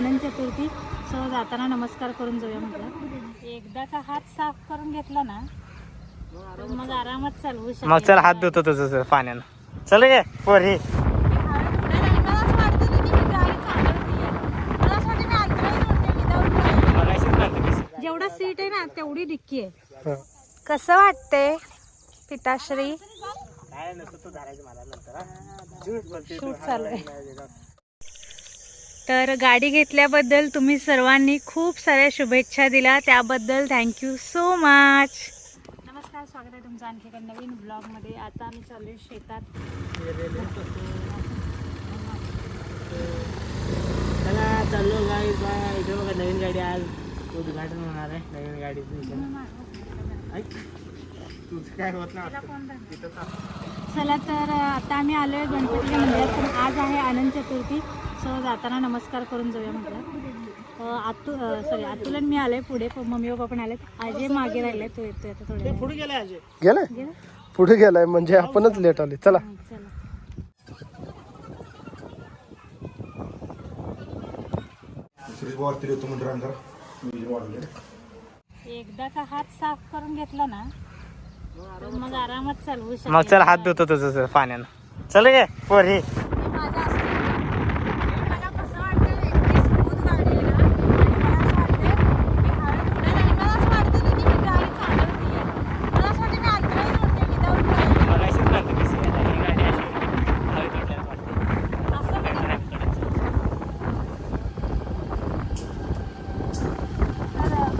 आनंद चतुर्थी. So जाताना नमस्कार करून जाऊया म्हटलं. एकदा का हात साफ करून घेतला ना तर मग आरामात चालवू शकतो मग चल हात धुतो तुझं पाण्यानं. चल गे पोरी जेवढा सीट आहे ना तेवढी डिक्की आहे. कसं वाटते पिताश्री? शूट चालू आहे. तर गाडी घेतल्याबद्दल तुम्ही सर्वांनी खूप साऱ्या शुभेच्छा दिल्या. त्याबद्दल थँक्यू सो मच नमस्कार स्वागत आहे तुमचं आणखी एका नवीन ब्लॉगमध्ये आता आम्ही चालू आहे शेतात. चला चाललो गाडी इथे बघा नवीन गाडी आज उद्घाटन होणार आहे. नवीन गाडीचं चला तर आता आम्ही आलो आहे गणपती मंदिरात. पण आज आहे आनंद चतुर्थी. सो जाताना नमस्कार करून जाऊया म्हटलं. अं, आतू सॉरी आणि मी आलोय पुढे पण मम्मी पप्पा पण आलेत. अजय मागे राहिले तो येतोय आता थोड्या पुढे गेले अजय गेलाय? गेला? पुढे गेलाय म्हणजे आपणच लेट आले. चला. चला. एकदा का हात साफ करून घेतला ना मग आरामात चालवू शकतो मग चल हात धुतो तुझं पाण्यानं. चल गे पोरी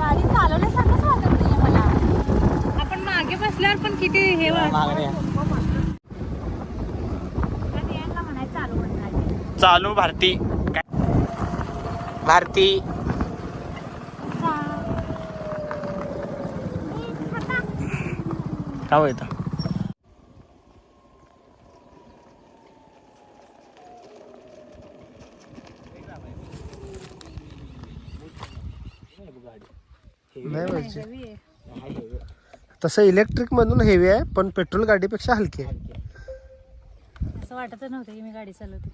गाडी चालवण्यासारखंच वाटत नाहीये मला आपण मागे बसल्यावर पण किती हे चालू भारती. काय भारती. का होतं नाही तसं इलेक्ट्रिक मधून हेवी आहे पण पेट्रोल गाडीपेक्षा हलकी आहे. असं वाटतच नव्हतं की मी गाडी चालवते.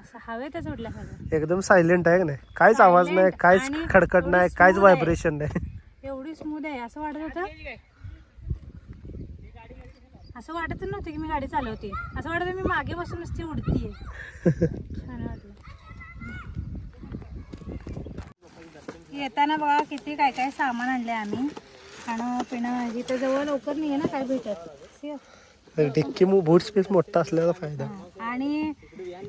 असं हवेतच एकदम सायलेंट आहे का नाही? काहीच आवाज नाही Silent काहीच आणि खडखड एवढी नाही काहीच smooth आहे. व्हायब्रेशन नाही. एवढी स्मूथ आहे. असं वाटत होतं? असं वाटतच नव्हतं की मी गाडी चालवते. असं वाटत मी मागे बसून नुसती उडतीये. छान वाटलं. येताना बघा किती काय काय सामान आणले आम्ही. खाणं पिणं इथं जवळ लवकर नाही आहे ना काय भेटत. See? डिक्की बूट स्पेस मोठा असल्याचा फायदा. आणि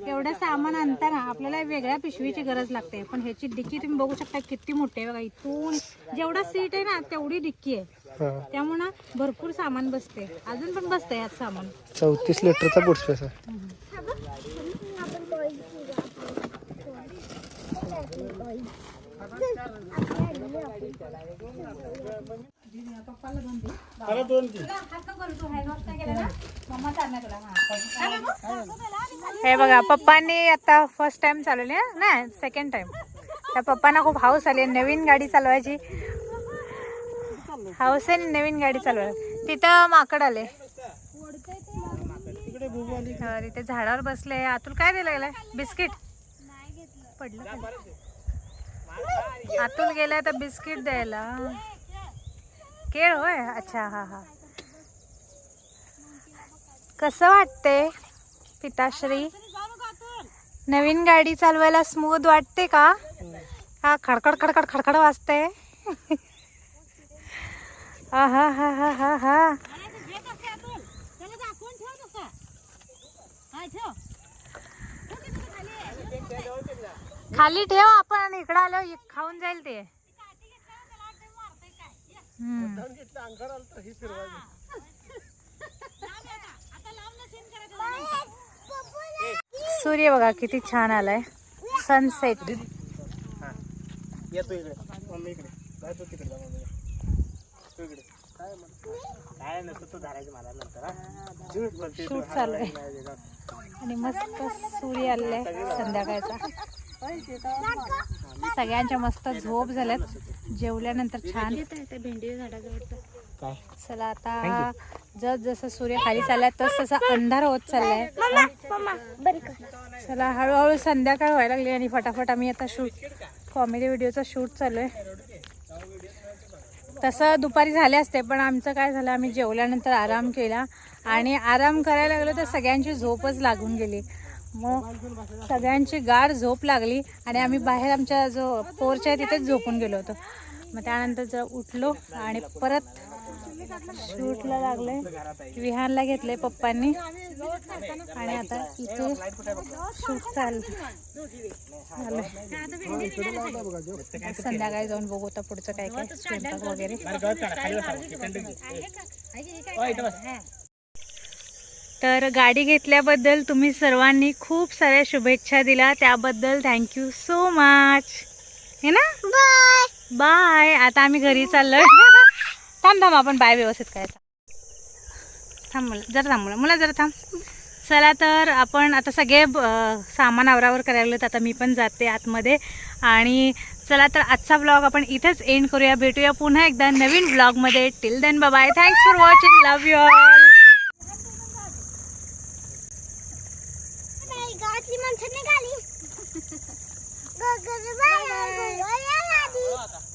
एवढं सामान आणताना आपल्याला वेगळ्या पिशवीची गरज लागते. पण ह्याची डिक्की तुम्ही बघू शकता किती मोठी आहे बघा इथून जेवढा सीट आहे ना तेवढी डिक्की आहे. त्यामुळे ना भरपूर सामान बसते. अजून पण बसते यात सामान. चौतीस लिटरचा बूट स्पेस आहे. हे बघा पप्पांनी आता फर्स्ट टाइम चालवली हं? नाही सेकंड टाइम त्या पप्पांना खूप हाऊस आली नवीन गाडी चालवायची. हाऊस आहे नवीन गाडी चालवायला. तिथं माकड आले. हा, तिथे झाडावर बसले. अतुल काय दिलं गेलाय? बिस्किट. पडलं. अतुल गेलाय तर बिस्किट द्यायला. केळ होय? अच्छा हा हा. कसं वाटते पिताश्री? नवीन गाडी चालवायला स्मूथ वाटते का? हा खडखड खडखड खडखड वाजते हा हा हा हा हा हा. खाली ठेव आपण इकडं आलो खाऊन जाईल ते. सूर्य बघा किती छान आलाय. सनसेट येतो इकडे. मम्मी इकडे. काय तू तिकडे जा मम्मी. तू इकडे. काय काय नसतं तू धरायचं मला नंतर हा? शूट चालू आहे. आणि मस्त सूर्य आलेला आहे संध्याकाळचा. सगळ्यांच्या मस्त झोप झाल्यात. जेवल्यानंतर छान. भेंडी चला आता जस जसं सूर्य खाली चाललाय तस तसा अंधार होत चाललाय. चला हळूहळू संध्याकाळ व्हायला लागली आणि फटाफट आम्ही आता शूट कॉमेडी व्हिडिओचा शूट चालू आहे तसं दुपारी झाले असते पण आमचं काय झालं आम्ही जेवल्यानंतर आराम केला. आणि आराम करायला लागलो तर सगळ्यांची झोपच लागून गेली. मग सगळ्यांची गाढ झोप लागली आणि आम्ही बाहेर आमच्या जो पोर्च आहे तिथेच झोपून गेलो होतो. मग त्यानंतर जर उठलो आणि परत शूटला लागले विहानला घेतले पप्पांनी. आणि आता इथे शूट चालू. संध्याकाळी जाऊन बघू आता पुढचं काय काय स्वयंपाक वगैरे. तर गाडी घेतल्याबद्दल तुम्ही सर्वांनी खूप साऱ्या शुभेच्छा दिल्या. त्याबद्दल थँक्यू सो मच हे ना? बाय बाय आता आम्ही घरी चाललोय. थांब थांब आपण बाय व्यवस्थित करायचा. थांब मुला जरा थांब मुला मुला जरा थांब. चला तर आपण आता सगळे सामान आवरावर करायला तर आता मी पण जाते आतमध्ये. आणि चला तर आजचा ब्लॉग आपण इथेच एंड करूया. भेटूया पुन्हा एकदा नवीन ब्लॉगमध्ये till then bye thanks for watching love you all 哥哥的爸爸我要拉的